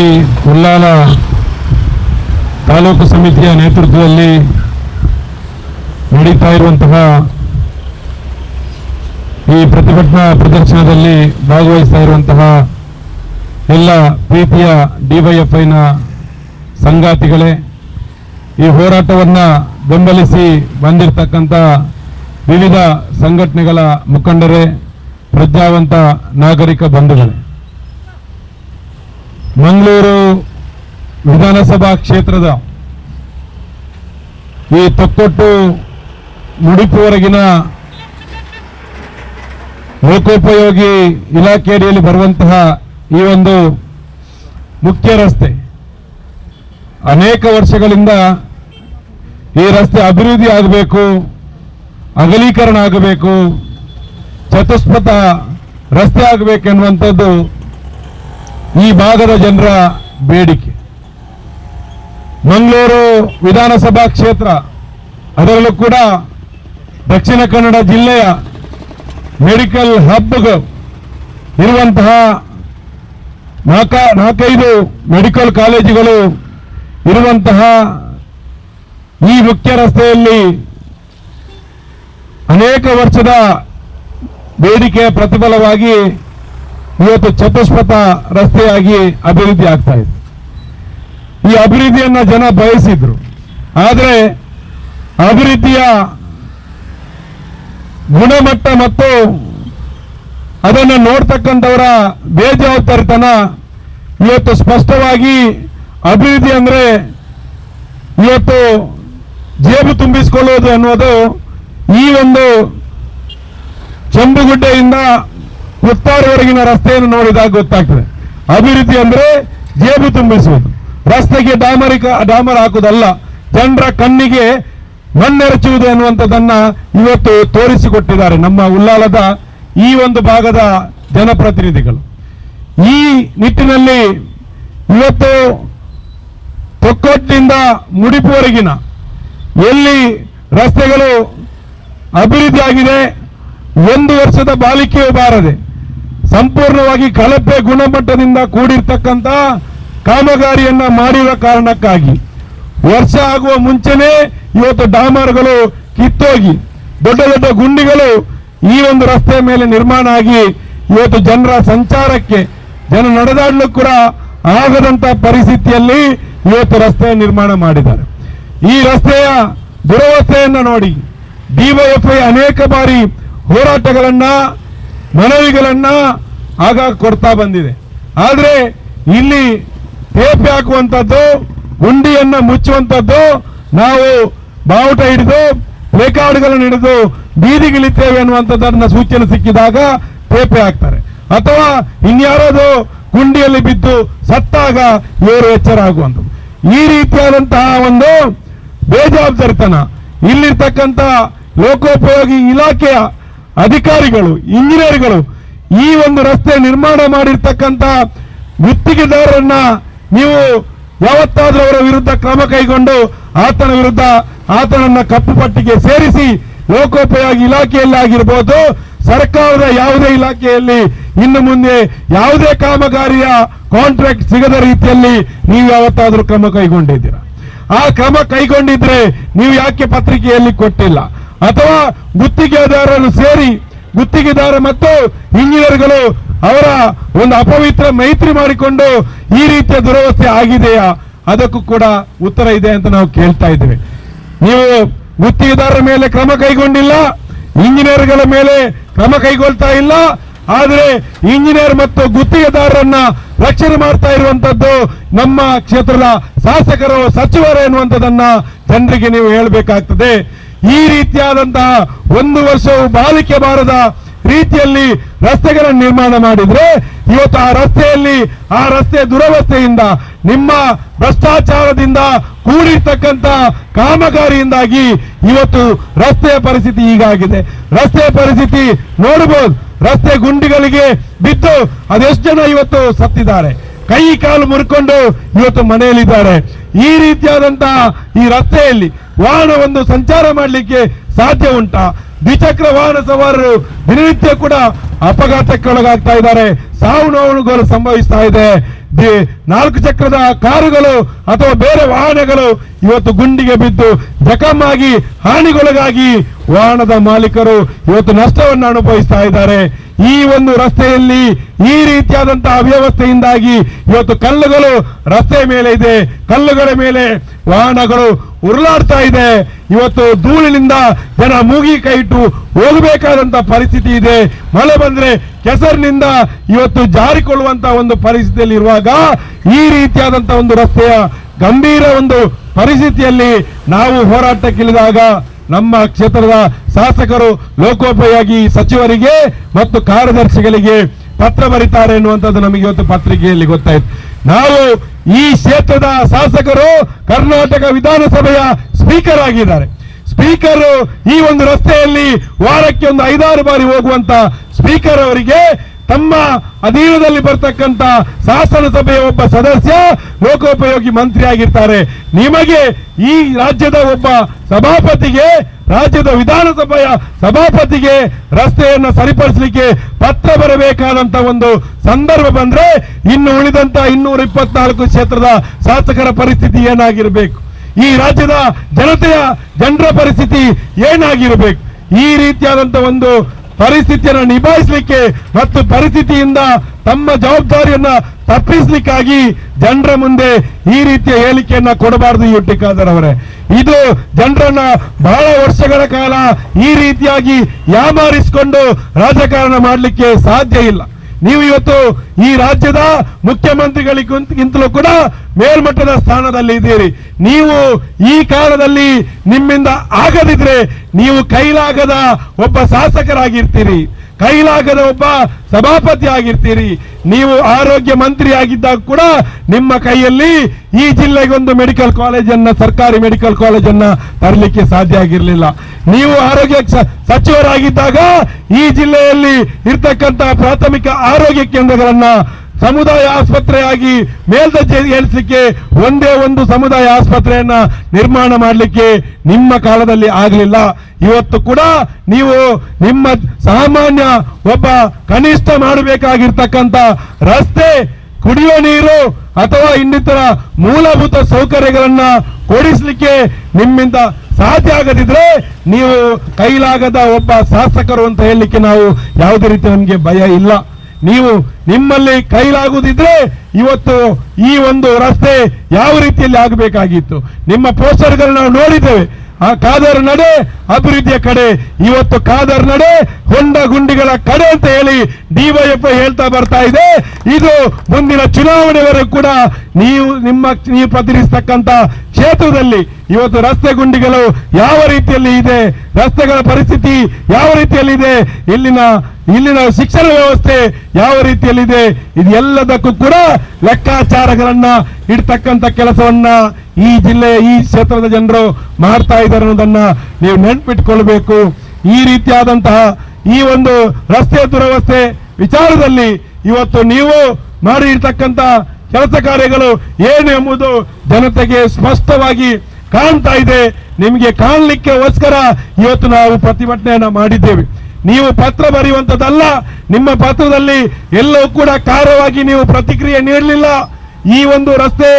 ಉಲ್ಲಾಲ ತಾಲೂಕು ಸಮಿತಿಯ ನೇತೃತ್ವದಲ್ಲಿ ನಡೀತಾ ಇರುವಂತಹ ಈ ಪ್ರತಿಭಟನಾ ಪ್ರದರ್ಶನದಲ್ಲಿ ಭಾಗವಹಿಸ್ತಾ ಇರುವಂತಹ ಎಲ್ಲ ಪ್ರೀತಿಯ ಡಿವೈಎಫ್ಐನ ಸಂಗಾತಿಗಳೇ, ಈ ಹೋರಾಟವನ್ನ ಬೆಂಬಲಿಸಿ ಬಂದಿರತಕ್ಕಂಥ ವಿವಿಧ ಸಂಘಟನೆಗಳ ಮುಖಂಡರೇ, ಪ್ರಜ್ಞಾವಂತ ನಾಗರಿಕ ಬಂಧುಗಳೇ. ಮಂಗಳೂರು ವಿಧಾನಸಭಾ ಕ್ಷೇತ್ರದ ಈ ತೊಕ್ಕೊಟ್ಟು ಮುಡಿಪುವರೆಗಿನ ಲೋಕೋಪಯೋಗಿ ಇಲಾಖೆ ಅಡಿಯಲ್ಲಿ ಬರುವಂತಹ ಈ ಒಂದು ಮುಖ್ಯ ರಸ್ತೆ. ಅನೇಕ ವರ್ಷಗಳಿಂದ ಈ ರಸ್ತೆ ಅಭಿವೃದ್ಧಿ ಆಗಬೇಕು, ಅಗಲೀಕರಣ ಆಗಬೇಕು, ಚತುಷ್ಪಥ ರಸ್ತೆ ಆಗಬೇಕೆನ್ನುವಂಥದ್ದು ಈ ಭಾಗದ ಜನರ ಬೇಡಿಕೆ. ಮಂಗಳೂರು ವಿಧಾನಸಭಾ ಕ್ಷೇತ್ರ, ಅದರಲ್ಲೂ ಕೂಡ ದಕ್ಷಿಣ ಕನ್ನಡ ಜಿಲ್ಲೆಯ ಮೆಡಿಕಲ್ ಹಬ್ ಇರುವಂತಹ ನಾಲ್ಕ, ನಾಲ್ಕೈದು ಮೆಡಿಕಲ್ ಕಾಲೇಜುಗಳು ಇರುವಂತಹ ಈ ಮುಖ್ಯ ರಸ್ತೆಯಲ್ಲಿ ಅನೇಕ ವರ್ಷದ ಬೇಡಿಕೆಯ ಪ್ರತಿಫಲವಾಗಿ ಇವತ್ತು ಚತುಷ್ಪಥ ರಸ್ತೆಯಾಗಿ ಅಭಿವೃದ್ಧಿ ಆಗ್ತಾ ಇದೆ. ಈ ಅಭಿವೃದ್ಧಿಯನ್ನು ಜನ ಬಯಸಿದ್ರು. ಆದರೆ ಅಭಿವೃದ್ಧಿಯ ಗುಣಮಟ್ಟ ಮತ್ತು ಅದನ್ನು ನೋಡ್ತಕ್ಕಂಥವರ ಬೇಜವಾಬ್ದಾರಿತನ ಇವತ್ತು ಸ್ಪಷ್ಟವಾಗಿ ಅಭಿವೃದ್ಧಿ ಅಂದರೆ ಇವತ್ತು ಜೇಬು ತುಂಬಿಸಿಕೊಳ್ಳುವುದು ಅನ್ನೋದು ಈ ಒಂದು ಚಂಬುಗುಡ್ಡೆಯಿಂದ ಉತ್ತಾರವರೆಗಿನ ರಸ್ತೆಯನ್ನು ನೋಡಿದಾಗ ಗೊತ್ತಾಗ್ತದೆ. ಅಭಿವೃದ್ಧಿ ಅಂದ್ರೆ ಜೇಬು ತುಂಬಿಸುವುದು. ರಸ್ತೆಗೆ ಡಾಮರಿಕ ಡಾಮರ್ ಹಾಕುವುದಲ್ಲ, ಜನರ ಕಣ್ಣಿಗೆ ಮಣ್ಣೆರಚುವುದು ಎನ್ನುವಂಥದ್ದನ್ನ ಇವತ್ತು ತೋರಿಸಿಕೊಟ್ಟಿದ್ದಾರೆ ನಮ್ಮ ಉಲ್ಲಾಲದ ಈ ಒಂದು ಭಾಗದ ಜನಪ್ರತಿನಿಧಿಗಳು. ಈ ನಿಟ್ಟಿನಲ್ಲಿ ಇವತ್ತು ತೊಕ್ಕೊಟ್ಟಿನಿಂದ ಮುಡಿಪುವರೆಗಿನ ಎಲ್ಲಿ ರಸ್ತೆಗಳು ಅಭಿವೃದ್ಧಿ ಆಗಿದೆ ಒಂದು ವರ್ಷದ ಬಾಲಿಕೆಯೂ ಬಾರದೆ ಸಂಪೂರ್ಣವಾಗಿ ಕಳಪೆ ಗುಣಮಟ್ಟದಿಂದ ಕೂಡಿರ್ತಕ್ಕಂಥ ಕಾಮಗಾರಿಯನ್ನ ಮಾಡಿರುವ ಕಾರಣಕ್ಕಾಗಿ. ವರ್ಷ ಆಗುವ ಮುಂಚೆನೇ ಇವತ್ತು ಡಾಮರ್ಗಳು ಕಿತ್ತೋಗಿ, ದೊಡ್ಡ ದೊಡ್ಡ ಗುಂಡಿಗಳು ಈ ಒಂದು ರಸ್ತೆ ಮೇಲೆ ನಿರ್ಮಾಣ ಆಗಿ ಇವತ್ತು ಜನರ ಸಂಚಾರಕ್ಕೆ, ಜನ ನಡೆದಾಡಲು ಕೂಡ ಆಗದಂತ ಪರಿಸ್ಥಿತಿಯಲ್ಲಿ ಇವತ್ತು ರಸ್ತೆ ನಿರ್ಮಾಣ ಮಾಡಿದ್ದಾರೆ. ಈ ರಸ್ತೆಯ ದುರವಸ್ಥೆಯನ್ನ ನೋಡಿ ಡಿವೈಎಫ್ಐ ಅನೇಕ ಬಾರಿ ಹೋರಾಟಗಳನ್ನ ಮನವಿಗಳನ್ನ ಆಗಾಗ ಕೊಡ್ತಾ ಬಂದಿದೆ. ಆದ್ರೆ ಇಲ್ಲಿ ಟೇಪ್ ಹಾಕುವಂಥದ್ದು ಗುಂಡಿಯನ್ನ ಮುಚ್ಚುವಂಥದ್ದು, ನಾವು ಬಾವುಟ ಹಿಡಿದು, ಪ್ಲೇಕಾರ್ಡ್ಗಳನ್ನು ಹಿಡಿದು ಬೀದಿಗಿಳಿತೇವೆ ಅನ್ನುವಂಥದ್ದನ್ನ ಸೂಚನೆ ಸಿಕ್ಕಿದಾಗ ಟೇಪೆ ಹಾಕ್ತಾರೆ. ಅಥವಾ ಇನ್ಯಾರದು ಗುಂಡಿಯಲ್ಲಿ ಬಿದ್ದು ಸತ್ತಾಗ ಇವರು ಎಚ್ಚರ ಆಗುವಂತ ಈ ರೀತಿಯಾದಂತಹ ಒಂದು ಬೇಜವಾಬ್ದಾರಿತನ ಇಲ್ಲಿರ್ತಕ್ಕಂಥ ಲೋಕೋಪಯೋಗಿ ಇಲಾಖೆಯ ಅಧಿಕಾರಿಗಳು, ಇಂಜಿನಿಯರ್ಗಳು ಈ ಒಂದು ರಸ್ತೆ ನಿರ್ಮಾಣ ಮಾಡಿರ್ತಕ್ಕಂಥ ಗುತ್ತಿಗೆದಾರರನ್ನ ನೀವು ಯಾವತ್ತಾದ್ರೂ ಅವರ ವಿರುದ್ಧ ಕ್ರಮ ಕೈಗೊಂಡು ಆತನ ವಿರುದ್ಧ ಆತನನ್ನ ಕಪ್ಪು ಪಟ್ಟಿಗೆ ಸೇರಿಸಿ ಲೋಕೋಪಯೋಗಿ ಇಲಾಖೆಯಲ್ಲಿ ಆಗಿರ್ಬೋದು, ಸರ್ಕಾರದ ಯಾವುದೇ ಇಲಾಖೆಯಲ್ಲಿ ಇನ್ನು ಮುಂದೆ ಯಾವುದೇ ಕಾಮಗಾರಿಯ ಕಾಂಟ್ರಾಕ್ಟ್ ಸಿಗದ ರೀತಿಯಲ್ಲಿ ನೀವು ಯಾವತ್ತಾದ್ರೂ ಕ್ರಮ ಕೈಗೊಂಡಿದ್ದೀರಾ? ಆ ಕ್ರಮ ಕೈಗೊಂಡಿದ್ರೆ ನೀವು ಯಾಕೆ ಪತ್ರಿಕೆಯಲ್ಲಿ ಕೊಟ್ಟಿಲ್ಲ? ಅಥವಾ ಗುತ್ತಿಗೆದಾರರು ಸೇರಿ ಗುತ್ತಿಗೆದಾರ ಮತ್ತು ಇಂಜಿನಿಯರ್ಗಳು ಅವರ ಒಂದು ಅಪವಿತ್ರ ಮೈತ್ರಿ ಮಾಡಿಕೊಂಡು ಈ ರೀತಿಯ ದುರವಸ್ಥೆ ಆಗಿದೆಯಾ? ಅದಕ್ಕೂ ಕೂಡ ಉತ್ತರ ಇದೆ ಅಂತ ನಾವು ಕೇಳ್ತಾ ಇದ್ದೇವೆ. ನೀವು ಗುತ್ತಿಗೆದಾರರ ಮೇಲೆ ಕ್ರಮ ಕೈಗೊಂಡಿಲ್ಲ, ಇಂಜಿನಿಯರ್ಗಳ ಮೇಲೆ ಕ್ರಮ ಕೈಗೊಳ್ತಾ ಇಲ್ಲ, ಆದರೆ ಇಂಜಿನಿಯರ್ ಮತ್ತು ಗುತ್ತಿಗೆದಾರರನ್ನ ರಕ್ಷಣೆ ಮಾಡ್ತಾ ಇರುವಂತದ್ದು ನಮ್ಮ ಕ್ಷೇತ್ರದ ಶಾಸಕರು, ಸಚಿವರು ಎನ್ನುವಂಥದ್ದನ್ನ ಜನರಿಗೆ ನೀವು ಹೇಳಬೇಕಾಗ್ತದೆ. ಈ ರೀತಿಯಾದಂತಹ ಒಂದು ವರ್ಷವೂ ಬಾಲಿಕೆ ಬಾರದ ರೀತಿಯಲ್ಲಿ ರಸ್ತೆಗಳನ್ನು ನಿರ್ಮಾಣ ಮಾಡಿದ್ರೆ ಇವತ್ತು ಆ ರಸ್ತೆಯಲ್ಲಿ, ಆ ರಸ್ತೆ ದುರವಸ್ಥೆಯಿಂದ, ನಿಮ್ಮ ಭ್ರಷ್ಟಾಚಾರದಿಂದ ಕೂಡಿರ್ತಕ್ಕಂಥ ಕಾಮಗಾರಿಯಿಂದಾಗಿ ಇವತ್ತು ರಸ್ತೆಯ ಪರಿಸ್ಥಿತಿ ಹೀಗಾಗಿದೆ ರಸ್ತೆಯ ಪರಿಸ್ಥಿತಿ ನೋಡಬಹುದು ರಸ್ತೆ ಗುಂಡಿಗಳಿಗೆ ಬಿದ್ದು ಅದೆಷ್ಟು ಜನ ಇವತ್ತು ಸತ್ತಿದ್ದಾರೆ. ಕೈ ಕಾಲು ಮುರ್ಕೊಂಡು ಇವತ್ತು ಮನೆಯಲ್ಲಿದ್ದಾರೆ. ಈ ರೀತಿಯಾದಂತಹ ಈ ರಸ್ತೆಯಲ್ಲಿ ವಾಹನ ಒಂದು ಸಂಚಾರ ಮಾಡಲಿಕ್ಕೆ ಸಾಧ್ಯ ಉಂಟಾ. ದ್ವಿಚಕ್ರ ವಾಹನ ಸವಾರರು ದಿನನಿತ್ಯ ಕೂಡ ಅಪಘಾತಕ್ಕೆ ಒಳಗಾಗ್ತಾ ಇದ್ದಾರೆ. ಸಾವು ನೋವುಗಳು ಸಂಭವಿಸ್ತಾ ಇದೆ. ನಾಲ್ಕು ಚಕ್ರದ ಕಾರುಗಳು ಅಥವಾ ಬೇರೆ ವಾಹನಗಳು ಇವತ್ತು ಗುಂಡಿಗೆ ಬಿದ್ದು ಜಖಮಾಗಿ ಹಾನಿಗೊಳಗಾಗಿ ವಾಹನದ ಮಾಲೀಕರು ಇವತ್ತು ನಷ್ಟವನ್ನು ಅನುಭವಿಸ್ತಾ ಇದ್ದಾರೆ. ಈ ಒಂದು ರಸ್ತೆಯಲ್ಲಿ ಈ ರೀತಿಯಾದಂತಹ ಅವ್ಯವಸ್ಥೆಯಿಂದಾಗಿ ಇವತ್ತು ಕಲ್ಲುಗಳು ರಸ್ತೆ ಮೇಲೆ ಇದೆ. ಕಲ್ಲುಗಳ ಮೇಲೆ ವಾಹನಗಳು ಉರುಳಾಡ್ತಾ ಇದೆ. ಇವತ್ತು ಧೂಳಿನಿಂದ ಜನ ಮೂಗಿ ಕೈ ಇಟ್ಟು ಹೋಗಬೇಕಾದಂತ ಪರಿಸ್ಥಿತಿ ಇದೆ. ಮಳೆ ಬಂದ್ರೆ ಕೆಸರಿನಿಂದ ಇವತ್ತು ಜಾರಿಕೊಳ್ಳುವಂತ ಒಂದು ಪರಿಸ್ಥಿತಿಯಲ್ಲಿ ಇರುವಾಗ ಈ ರೀತಿಯಾದಂತ ಒಂದು ರಸ್ತೆಯ ಗಂಭೀರ ಒಂದು ಪರಿಸ್ಥಿತಿಯಲ್ಲಿ ನಾವು ಹೋರಾಟಕ್ಕಿಳಿದಾಗ ನಮ್ಮ ಕ್ಷೇತ್ರದ ಶಾಸಕರು ಲೋಕೋಪಯೋಗಿ ಸಚಿವರಿಗೆ ಮತ್ತು ಕಾರ್ಯದರ್ಶಿಗಳಿಗೆ ಪತ್ರ ಬರೀತಾರೆ ಎನ್ನುವಂಥದ್ದು ನಮಗೆ ಇವತ್ತು ಪತ್ರಿಕೆಯಲ್ಲಿ ಗೊತ್ತಾಯಿತು. ನಾವು ಈ ಕ್ಷೇತ್ರದ ಶಾಸಕರು ಕರ್ನಾಟಕ ವಿಧಾನಸಭೆಯ ಸ್ಪೀಕರ್ ಆಗಿದ್ದಾರೆ. ಸ್ಪೀಕರ್ ಈ ಒಂದು ರಸ್ತೆಯಲ್ಲಿ ವಾರಕ್ಕೆ ಒಂದು ಐದಾರು ಬಾರಿ ಹೋಗುವಂತ ಸ್ಪೀಕರ್ ಅವರಿಗೆ ತಮ್ಮ ಅಧೀನದಲ್ಲಿ ಬರ್ತಕ್ಕಂತ ಶಾಸನಸಭೆಯ ಒಬ್ಬ ಸದಸ್ಯ ಲೋಕೋಪಯೋಗಿ ಮಂತ್ರಿ ಆಗಿರ್ತಾರೆ ನಿಮಗೆ ಈ ರಾಜ್ಯದ ಒಬ್ಬ ಸಭಾಪತಿಗೆ, ರಾಜ್ಯದ ವಿಧಾನಸಭೆಯ ಸಭಾಪತಿಗೆ ರಸ್ತೆಯನ್ನು ಸರಿಪಡಿಸಲಿಕ್ಕೆ ಪತ್ರ ಬರಬೇಕಾದಂತ ಒಂದು ಸಂದರ್ಭ ಬಂದ್ರೆ ಇನ್ನು ಉಳಿದಂತ ಇನ್ನೂರ ಇಪ್ಪತ್ನಾಲ್ಕು ಕ್ಷೇತ್ರದ ಶಾಸಕರ ಪರಿಸ್ಥಿತಿ ಏನಾಗಿರಬೇಕು? ಈ ರಾಜ್ಯದ ಜನತೆಯ ಜನರ ಪರಿಸ್ಥಿತಿ ಏನಾಗಿರಬೇಕು? ಈ ರೀತಿಯಾದಂತ ಒಂದು ಪರಿಸ್ಥಿತಿಯನ್ನು ನಿಭಾಯಿಸಲಿಕ್ಕೆ ಮತ್ತು ಪರಿಸ್ಥಿತಿಯಿಂದ ತಮ್ಮ ಜವಾಬ್ದಾರಿಯನ್ನ ತಪ್ಪಿಸಲಿಕ್ಕಾಗಿ ಜನರ ಮುಂದೆ ಈ ರೀತಿಯ ಹೇಳಿಕೆಯನ್ನ ಕೊಡಬಾರದು ಯುಟಿಕಾದರ್ ಅವರೇ. ಇದು ಜನರನ್ನ ಬಹಳ ವರ್ಷಗಳ ಕಾಲ ಈ ರೀತಿಯಾಗಿ ಯಾಮಾರಿಸಿಕೊಂಡು ರಾಜಕಾರಣ ಮಾಡಲಿಕ್ಕೆ ಸಾಧ್ಯ ಇಲ್ಲ. ನೀವು ಇವತ್ತು ಈ ರಾಜ್ಯದ ಮುಖ್ಯಮಂತ್ರಿಗಳಿಗಿಂತಲೂ ಕೂಡ ಮೇಲ್ಮಟ್ಟದ ಸ್ಥಾನದಲ್ಲಿ ಇದ್ದೀರಿ. ನೀವು ಈ ಕಾಲದಲ್ಲಿ ನಿಮ್ಮಿಂದ ಆಗದಿದ್ರೆ ನೀವು ಕೈಲಾಗದ ಒಬ್ಬ ಶಾಸಕರಾಗಿರ್ತೀರಿ. ಕೈಲಾಗದ ಒಬ್ಬ ಸಭಾಪತಿ ಆಗಿರ್ತೀರಿ. ನೀವು ಆರೋಗ್ಯ ಮಂತ್ರಿ ಆಗಿದ್ದಾಗ ಕೂಡ ನಿಮ್ಮ ಕೈಯಲ್ಲಿ ಈ ಜಿಲ್ಲೆಗೊಂದು ಮೆಡಿಕಲ್ ಕಾಲೇಜನ್ನ, ಸರ್ಕಾರಿ ಮೆಡಿಕಲ್ ಕಾಲೇಜನ್ನ ತರಲಿಕ್ಕೆ ಸಾಧ್ಯ ಆಗಿರಲಿಲ್ಲ. ನೀವು ಆರೋಗ್ಯ ಸಚಿವರಾಗಿದ್ದಾಗ ಈ ಜಿಲ್ಲೆಯಲ್ಲಿ ಇರ್ತಕ್ಕಂತಹ ಪ್ರಾಥಮಿಕ ಆರೋಗ್ಯ ಕೇಂದ್ರಗಳನ್ನ ಸಮುದಾಯ ಆಸ್ಪತ್ರೆಯಾಗಿ ಮೇಲ್ದರ್ಜೆ ಏರಿಸಲಿಕ್ಕೆ ಒಂದೇ ಒಂದು ಸಮುದಾಯ ಆಸ್ಪತ್ರೆಯನ್ನ ನಿರ್ಮಾಣ ಮಾಡಲಿಕ್ಕೆ ನಿಮ್ಮ ಕಾಲದಲ್ಲಿ ಆಗಲಿಲ್ಲ. ಇವತ್ತು ಕೂಡ ನೀವು ನಿಮ್ಮ ಸಾಮಾನ್ಯ ಒಬ್ಬ ಕನಿಷ್ಠ ಮಾಡಬೇಕಾಗಿರ್ತಕ್ಕಂಥ ರಸ್ತೆ, ಕುಡಿಯುವ ನೀರು ಅಥವಾ ಇನ್ನಿತರ ಮೂಲಭೂತ ಸೌಕರ್ಯಗಳನ್ನ ಕೊಡಿಸಲಿಕ್ಕೆ ನಿಮ್ಮಿಂದ ಸಾಧ್ಯ ಆಗದಿದ್ರೆ ನೀವು ಕೈಲಾಗದ ಒಬ್ಬ ಶಾಸಕರು ಅಂತ ಹೇಳಲಿಕ್ಕೆ ನಾವು ಯಾವುದೇ ರೀತಿ ನಮಗೆ ಭಯ ಇಲ್ಲ. ನೀವು ನಿಮ್ಮಲ್ಲಿ ಕೈಲಾಗುವುದಿದ್ರೆ ಇವತ್ತು ಈ ಒಂದು ರಸ್ತೆ ಯಾವ ರೀತಿಯಲ್ಲಿ ಆಗಬೇಕಾಗಿತ್ತು? ನಿಮ್ಮ ಪೋಸ್ಟರ್ಗಳನ್ನ ನಾವು ನೋಡಿದ್ದೇವೆ. ಆ ಕಾದರ್ ನಡೆ, ಅಭಿವೃದ್ಧಿಯ ಕಡೆ. ಇವತ್ತು ಕಾದರ್ ನಡೆ, ಹೊಂಡ ಗುಂಡಿಗಳ ಕಡೆ ಅಂತ ಹೇಳಿ ಡಿವೈಎಫ್ ಹೇಳ್ತಾ ಬರ್ತಾ ಇದೆ. ಇದು ಮುಂದಿನ ಚುನಾವಣೆವರೆಗೂ ಕೂಡ ನೀವು, ನಿಮ್ಮ, ನೀವು ಪ್ರತಿನಿಧಿಸ್ತಕ್ಕಂತ ಕ್ಷೇತ್ರದಲ್ಲಿ ಇವತ್ತು ರಸ್ತೆ ಗುಂಡಿಗಳು ಯಾವ ರೀತಿಯಲ್ಲಿ ಇದೆ, ರಸ್ತೆಗಳ ಪರಿಸ್ಥಿತಿ ಯಾವ ರೀತಿಯಲ್ಲಿ ಇದೆ, ಇಲ್ಲಿನ ಇಲ್ಲಿನ ಶಿಕ್ಷಣ ವ್ಯವಸ್ಥೆ ಯಾವ ರೀತಿಯಲ್ಲಿದೆ ಇದೆಲ್ಲದಕ್ಕೂ ಕೂಡ ಲೆಕ್ಕಾಚಾರಗಳನ್ನ ಇಡ್ತಕ್ಕಂತ ಕೆಲಸವನ್ನ ಈ ಜಿಲ್ಲೆಯ ಈ ಕ್ಷೇತ್ರದ ಜನರು ಮಾಡ್ತಾ ಇದ್ದಾರೆ ಅನ್ನೋದನ್ನ ನೀವು ನೆನ್ಪಿಟ್ಕೊಳ್ಬೇಕು. ಈ ರೀತಿಯಾದಂತಹ ಈ ಒಂದು ರಸ್ತೆ ದುರವಸ್ಥೆ ವಿಚಾರದಲ್ಲಿ ಇವತ್ತು ನೀವು ಮಾಡಿ ಇರ್ತಕ್ಕಂತ ಕೆಲಸ ಕಾರ್ಯಗಳು ಏನು ಎಂಬುದು ಜನತೆಗೆ ಸ್ಪಷ್ಟವಾಗಿ ಕಾಣ್ತಾ ಇದೆ. ನಿಮಗೆ ಕಾಣಲಿಕ್ಕೆ ಗೋಸ್ಕರ ಇವತ್ತು ನಾವು ಪ್ರತಿಭಟನೆಯನ್ನ ಮಾಡಿದ್ದೇವೆ. ನೀವು ಪತ್ರ ಬರೆಯುವಂಥದ್ದಲ್ಲ, ನಿಮ್ಮ ಪತ್ರದಲ್ಲಿ ಎಲ್ಲವೂ ಕೂಡ ಕಾರ್ಯವಾಗಿ ನೀವು ಪ್ರತಿಕ್ರಿಯೆ ನೀಡಲಿಲ್ಲ. ಈ ಒಂದು ರಸ್ತೆ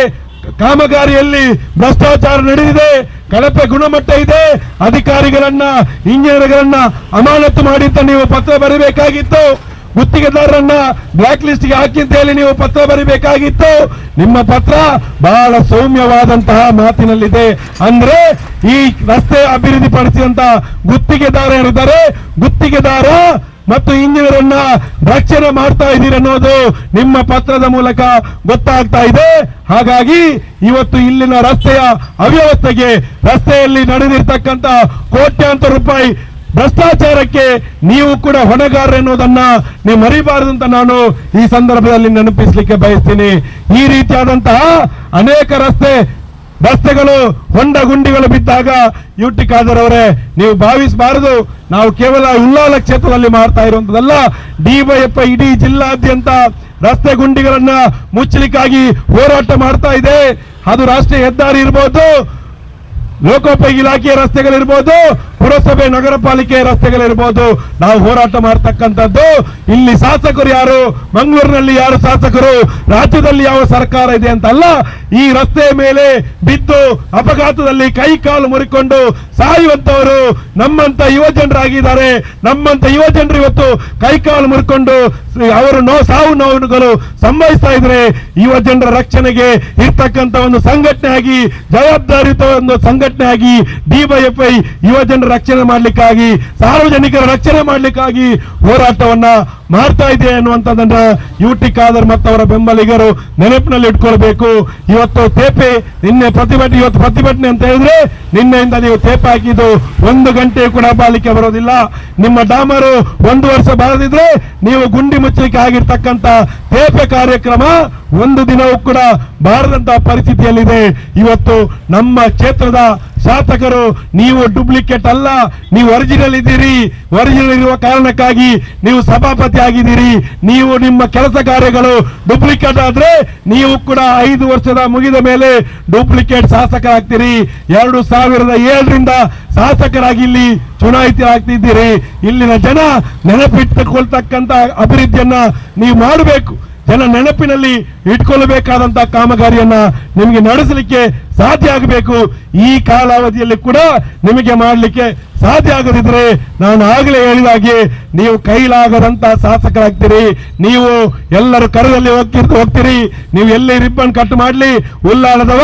ಕಾಮಗಾರಿಯಲ್ಲಿ ಭ್ರಷ್ಟಾಚಾರ ನಡೆದಿದೆ, ಕಳಪೆ ಗುಣಮಟ್ಟ ಇದೆ, ಅಧಿಕಾರಿಗಳನ್ನ, ಇಂಜಿನಿಯರ್ಗಳನ್ನ ಅಮಾನತು ಮಾಡಿ ಅಂತ ನೀವು ಪತ್ರ ಬರೀಬೇಕಾಗಿತ್ತು. ಗುತ್ತಿಗೆದಾರರನ್ನ ಬ್ಲಾಕ್ ಲಿಸ್ಟ್ಗೆ ಹಾಕಿ ಅಂತ ಹೇಳಿ ನೀವು ಪತ್ರ ಬರೀಬೇಕಾಗಿತ್ತು. ನಿಮ್ಮ ಪತ್ರ ಬಹಳ ಸೌಮ್ಯವಾದಂತಹ ಮಾತಿನಲ್ಲಿದೆ. ಅಂದ್ರೆ ಈ ರಸ್ತೆ ಅಭಿವೃದ್ಧಿ ಪಡಿಸಿದಂತಹ ಗುತ್ತಿಗೆದಾರ ಏನಿದ್ದಾರೆ ಗುತ್ತಿಗೆದಾರ ಮತ್ತು ಇಂಜಿನಿಯರನ್ನ ರಕ್ಷಣೆ ಮಾಡ್ತಾ ಇದ್ದೀರಿ ಅನ್ನೋದು ನಿಮ್ಮ ಪತ್ರದ ಮೂಲಕ ಗೊತ್ತಾಗ್ತಾ ಇದೆ. ಹಾಗಾಗಿ ಇವತ್ತು ಇಲ್ಲಿನ ರಸ್ತೆಯ ಅವ್ಯವಸ್ಥೆಗೆ ರಸ್ತೆಯಲ್ಲಿ ನಡೆದಿರ್ತಕ್ಕಂತ ಕೋಟ್ಯಾಂತರ ರೂಪಾಯಿ ಭ್ರಷ್ಟಾಚಾರಕ್ಕೆ ನೀವು ಕೂಡ ಹೊಣೆಗಾರ ಎನ್ನುವುದನ್ನ ನೀವು ಮರಿಬಾರದು ಅಂತ ನಾನು ಈ ಸಂದರ್ಭದಲ್ಲಿ ನೆನಪಿಸಲಿಕ್ಕೆ ಬಯಸ್ತೀನಿ. ಈ ರೀತಿಯಾದಂತಹ ಅನೇಕ ರಸ್ತೆ ರಸ್ತೆಗಳು ಹೊಂಡ ಗುಂಡಿಗಳು ಬಿದ್ದಾಗ ಯುಟಿ ಖಾದರ್ ಅವರೇ, ನೀವು ಭಾವಿಸಬಾರದು. ನಾವು ಕೇವಲ ಉಲ್ಲಾಲ ಕ್ಷೇತ್ರದಲ್ಲಿ ಮಾಡ್ತಾ ಇರುವಂತದಲ್ಲ ಡಿವೈಎಫ್ ಇಡೀ ಜಿಲ್ಲಾದ್ಯಂತ ರಸ್ತೆ ಗುಂಡಿಗಳನ್ನ ಮುಚ್ಚಲಿಕ್ಕಾಗಿ ಹೋರಾಟ ಮಾಡ್ತಾ ಇದೆ. ಅದು ರಾಷ್ಟ್ರೀಯ ಹೆದ್ದಾರಿ ಇರ್ಬೋದು, ಲೋಕೋಪಯೋಗಿ ಇಲಾಖೆಯ ರಸ್ತೆಗಳಿರ್ಬೋದು ಪುರಸಭೆ ನಗರ ಪಾಲಿಕೆ ರಸ್ತೆಗಳಿರ್ಬೋದು. ನಾವು ಹೋರಾಟ ಮಾಡ್ತಕ್ಕಂಥದ್ದು ಇಲ್ಲಿ ಶಾಸಕರು ಯಾರು? ಮಂಗಳೂರಿನಲ್ಲಿ ಯಾರು ಶಾಸಕರು? ರಾಜ್ಯದಲ್ಲಿ ಯಾವ ಸರ್ಕಾರ ಇದೆ ಅಂತಲ್ಲ, ಈ ರಸ್ತೆಯ ಮೇಲೆ ಬಿದ್ದು ಅಪಘಾತದಲ್ಲಿ ಕೈ ಕಾಲು ಮುರಿಕೊಂಡು ಸಾಯುವಂತವರು ನಮ್ಮಂತ ಯುವ ಜನರಾಗಿದ್ದಾರೆ. ನಮ್ಮಂತ ಯುವ ಜನರು ಇವತ್ತು ಕೈ ಕಾಲು ಮುರಿಕೊಂಡು ಅವರು ನೋ, ಸಾವು ನೋವುಗಳು ಸಂಭವಿಸ್ತಾ ಇದ್ರೆ ಯುವ ಜನರ ರಕ್ಷಣೆಗೆ ಇರ್ತಕ್ಕಂತ ಒಂದು ಸಂಘಟನೆಯಾಗಿ, ಜವಾಬ್ದಾರಿಯುತ ಒಂದು ಸಂಘಟನೆಯಾಗಿ ಡಿವೈಎಫ್ಐ ಯುವ ಜನರ ರಕ್ಷಣೆ ಮಾಡ್ಲಿಕ್ಕಾಗಿ, ಸಾರ್ವಜನಿಕರ ರಕ್ಷಣೆ ಮಾಡ್ಲಿಕ್ಕಾಗಿ ಹೋರಾಟವನ್ನ ಮಾಡ್ತಾ ಇದೆ ಅನ್ನುವಂಥದ್ದನ್ನ ಯು ಟಿ ಖಾದರ್ ಮತ್ತು ಅವರ ಬೆಂಬಲಿಗರು ನೆನಪಿನಲ್ಲಿ ಇಟ್ಕೊಳ್ಬೇಕು. ಇವತ್ತು ತೇಪೆ, ನಿನ್ನೆ ಪ್ರತಿಭಟನೆ, ಇವತ್ತು ಪ್ರತಿಭಟನೆ ಅಂತ ಹೇಳಿದ್ರೆ ನಿನ್ನೆಯಿಂದ ನೀವು ತೇಪೆ ಹಾಕಿದ್ದು ಒಂದು ಗಂಟೆ ಕೂಡ ಬಾಲಿಕೆ ಬರೋದಿಲ್ಲ. ನಿಮ್ಮ ಡಾಮರು ಒಂದು ವರ್ಷ ಬಾರದಿದ್ರೆ ನೀವು ಗುಂಡಿ ಮುಚ್ಚಲಿಕ್ಕೆ ಆಗಿರ್ತಕ್ಕಂಥ ತೇಪೆ ಕಾರ್ಯಕ್ರಮ ಒಂದು ದಿನವೂ ಕೂಡ ಬಾರದಂತಹ ಪರಿಸ್ಥಿತಿಯಲ್ಲಿದೆ. ಇವತ್ತು ನಮ್ಮ ಕ್ಷೇತ್ರದ ಶಾಸಕರು, ನೀವು ಡುಪ್ಲಿಕೇಟ್ ಅಲ್ಲ, ನೀವು ಒರಿಜಿನಲ್ ಇದ್ದೀರಿ. ಒರಿಜಿನಲ್ ಇರುವ ಕಾರಣಕ್ಕಾಗಿ ನೀವು ಸಭಾಪತಿ ಆಗಿದ್ದೀರಿ. ನೀವು ನಿಮ್ಮ ಕೆಲಸ ಕಾರ್ಯಗಳು ಡುಪ್ಲಿಕೇಟ್ ಆದ್ರೆ ನೀವು ಕೂಡ ಐದು ವರ್ಷದ ಮುಗಿದ ಮೇಲೆ ಡೂಪ್ಲಿಕೇಟ್ ಶಾಸಕರಾಗ್ತೀರಿ ಎರಡು ಸಾವಿರದ ಏಳರಿಂದ ಶಾಸಕರಾಗಿ ಇಲ್ಲಿ ಚುನಾಯಿತರಾಗ್ತಿದ್ದೀರಿ ಇಲ್ಲಿನ ಜನ ನೆನಪಿಟ್ಟುಕೊಳ್ತಕ್ಕಂತ ಅಭಿವೃದ್ಧಿಯನ್ನ ನೀವು ಮಾಡಬೇಕು. ಜನ ನೆನಪಿನಲ್ಲಿ ಇಟ್ಕೊಳ್ಳಬೇಕಾದಂತ ಕಾಮಗಾರಿಯನ್ನ ನಿಮಗೆ ನಡೆಸಲಿಕ್ಕೆ ಸಾಧ್ಯ ಆಗಬೇಕು. ಈ ಕಾಲಾವಧಿಯಲ್ಲಿ ಕೂಡ ನಿಮಗೆ ಮಾಡಲಿಕ್ಕೆ ಸಾಧ್ಯ ಆಗದಿದ್ರೆ ನಾನು ಆಗಲೇ ಹೇಳಿದಾಗೆ ನೀವು ಕೈಲಾಗದಂತ ಶಾಸಕರಾಗ್ತೀರಿ, ನೀವು ಎಲ್ಲರೂ ಕರದಲ್ಲಿ ಹೋಗ್ತಿರ್ ಹೋಗ್ತೀರಿ, ನೀವು ಎಲ್ಲಿ ರಿಬ್ಬನ್ ಕಟ್ ಮಾಡ್ಲಿ, ಉಲ್ಲಾಳದವ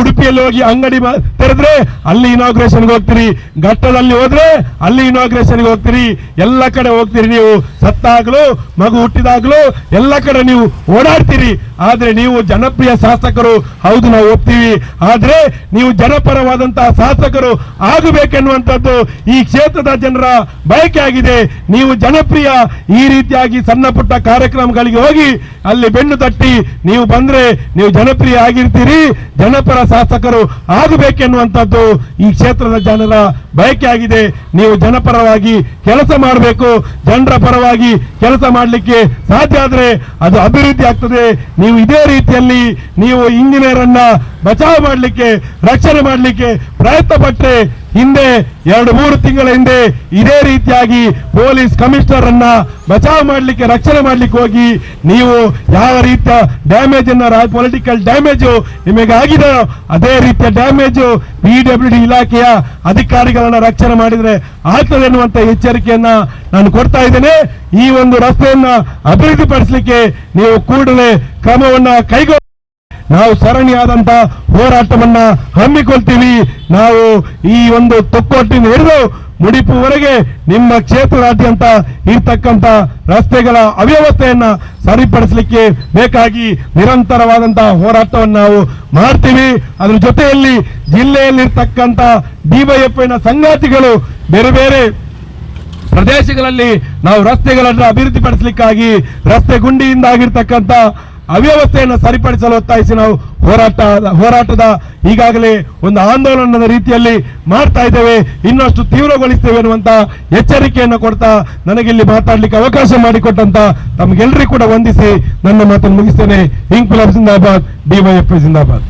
ಉಡುಪಿಯಲ್ಲಿ ಹೋಗಿ ಅಂಗಡಿ ತೆರೆದ್ರೆ ಅಲ್ಲಿ ಇನಾಗ್ರೇಷನ್ಗೆ ಹೋಗ್ತೀರಿ. ಘಟ್ಟದಲ್ಲಿ ಹೋದ್ರೆ ಅಲ್ಲಿ ಇನಾಗ್ರೇಷನ್ಗೆ ಹೋಗ್ತೀರಿ. ಎಲ್ಲ ಕಡೆ ಹೋಗ್ತೀರಿ ನೀವು. ಸತ್ತಾಗ್ಲೂ, ಮಗು ಹುಟ್ಟಿದಾಗ್ಲೂ ಎಲ್ಲ ಕಡೆ ನೀವು ಓಡಾಡ್ತೀರಿ. ಆದ್ರೆ ನೀವು ಜನಪ್ರಿಯ ಶಾಸಕರು, ಹೌದು ನಾವು ಒಪ್ತೀವಿ. ಆದ್ರೆ ನೀವು ಜನಪರವಾದಂತಹ ಶಾಸಕರು ಆಗಬೇಕೆನ್ನುವಂಥದ್ದು ಈ ಕ್ಷೇತ್ರದ ಜನರ ಬಯಕೆ ಆಗಿದೆ ನೀವು ಜನಪ್ರಿಯ ಈ ರೀತಿಯಾಗಿ ಸಣ್ಣ ಪುಟ್ಟ ಕಾರ್ಯಕ್ರಮಗಳಿಗೆ ಹೋಗಿ ಅಲ್ಲಿ ಬೆನ್ನು ತಟ್ಟಿ ನೀವು ಬಂದ್ರೆ ನೀವು ಜನಪ್ರಿಯ ಆಗಿರ್ತೀರಿ. ಜನಪರ ಶಾಸಕರು ಆಗಬೇಕೆನ್ನುವಂಥದ್ದು ಈ ಕ್ಷೇತ್ರದ ಜನರ ಬಯಕೆ ಆಗಿದೆ ನೀವು ಜನಪರವಾಗಿ ಕೆಲಸ ಮಾಡಬೇಕು. ಜನರ ಪರವಾಗಿ ಕೆಲಸ ಮಾಡಲಿಕ್ಕೆ ಸಾಧ್ಯ ಆದರೆ ಅದು ಅಭಿವೃದ್ಧಿ ಆಗ್ತದೆ. ನೀವು ಇದೇ ರೀತಿಯಲ್ಲಿ ನೀವು ಇಂಜಿನಿಯರ್ ಅನ್ನ ಬಚಾವ್ ಮಾಡಲಿಕ್ಕೆ, ರಕ್ಷಣೆ ಮಾಡಲಿಕ್ಕೆ ಪ್ರಯತ್ನ ಪಟ್ಟೆ ಹಿಂದೆ ಎರಡು ಮೂರು ತಿಂಗಳ ಹಿಂದೆ ಇದೇ ರೀತಿಯಾಗಿ ಪೊಲೀಸ್ ಕಮಿಷನರ್ ಅನ್ನ ಬಚಾವ್ ಮಾಡಲಿಕ್ಕೆ, ರಕ್ಷಣೆ ಮಾಡಲಿಕ್ಕೆ ಹೋಗಿ ನೀವು ಯಾವ ರೀತಿಯ ಡ್ಯಾಮೇಜ್ ಅನ್ನ ಪೊಲಿಟಿಕಲ್ ಡ್ಯಾಮೇಜು ನಿಮಗೆ ಆಗಿದೆ? ಅದೇ ರೀತಿಯ ಡ್ಯಾಮೇಜು ಪಿ ಡಬ್ಲ್ಯೂ ಇಲಾಖೆಯ ಅಧಿಕಾರಿಗಳನ್ನ ರಕ್ಷಣೆ ಮಾಡಿದ್ರೆ ಆಗ್ತದೆ ಎನ್ನುವಂತ ಎಚ್ಚರಿಕೆಯನ್ನ ನಾನು ಕೊಡ್ತಾ ಇದ್ದೇನೆ. ಈ ಒಂದು ರಸ್ತೆಯನ್ನ ಅಭಿವೃದ್ಧಿಪಡಿಸಲಿಕ್ಕೆ ನೀವು ಕೂಡಲೇ ಕ್ರಮವನ್ನ ಕೈಗೊಳ್ಳ. ನಾವು ಸರಣಿಯಾದಂಥ ಹೋರಾಟವನ್ನ ಹಮ್ಮಿಕೊಳ್ತೀವಿ. ನಾವು ಈ ಒಂದು ತೊಕ್ಕೊಟ್ಟಿನ ಹಿಡಿದು ಮುಡಿಪುವರೆಗೆ ನಿಮ್ಮ ಕ್ಷೇತ್ರದಾದ್ಯಂತ ಇರ್ತಕ್ಕಂತ ರಸ್ತೆಗಳ ಅವ್ಯವಸ್ಥೆಯನ್ನ ಸರಿಪಡಿಸಲಿಕ್ಕೆ ಬೇಕಾಗಿ ನಿರಂತರವಾದಂತಹ ಹೋರಾಟವನ್ನು ನಾವು ಮಾಡ್ತೀವಿ. ಅದರ ಜೊತೆಯಲ್ಲಿ ಜಿಲ್ಲೆಯಲ್ಲಿರ್ತಕ್ಕಂತ ಡಿವೈಎಫ್ಐನ ಸಂಗಾತಿಗಳು ಬೇರೆ ಬೇರೆ ಪ್ರದೇಶಗಳಲ್ಲಿ ನಾವು ರಸ್ತೆಗಳನ್ನು ಅಭಿವೃದ್ಧಿಪಡಿಸಲಿಕ್ಕಾಗಿ ರಸ್ತೆ ಗುಂಡಿಯಿಂದ ಆಗಿರ್ತಕ್ಕಂಥ ಅವ್ಯವಸ್ಥೆಯನ್ನು ಸರಿಪಡಿಸಲು ಒತ್ತಾಯಿಸಿ ನಾವು ಹೋರಾಟ ಹೋರಾಟದ ಈಗಾಗಲೇ ಒಂದು ಆಂದೋಲನದ ರೀತಿಯಲ್ಲಿ ಮಾಡ್ತಾ ಇದ್ದೇವೆ, ಇನ್ನಷ್ಟು ತೀವ್ರಗೊಳಿಸ್ತೇವೆ ಅನ್ನುವಂತ ಎಚ್ಚರಿಕೆಯನ್ನು ಕೊಡ್ತಾ ನನಗಿಲ್ಲಿ ಮಾತಾಡ್ಲಿಕ್ಕೆ ಅವಕಾಶ ಮಾಡಿಕೊಟ್ಟಂತ ತಮಗೆಲ್ಲರಿಗೂ ಕೂಡ ವಂದಿಸಿ ನನ್ನ ಮಾತನ್ನು ಮುಗಿಸ್ತೇನೆ. ಇಂಕ್ಲಾಬ್ ಜಿಂದಾಬಾದ್ ಡಿವೈಎಫ್ಐ ಜಿಂದಾಬಾದ್.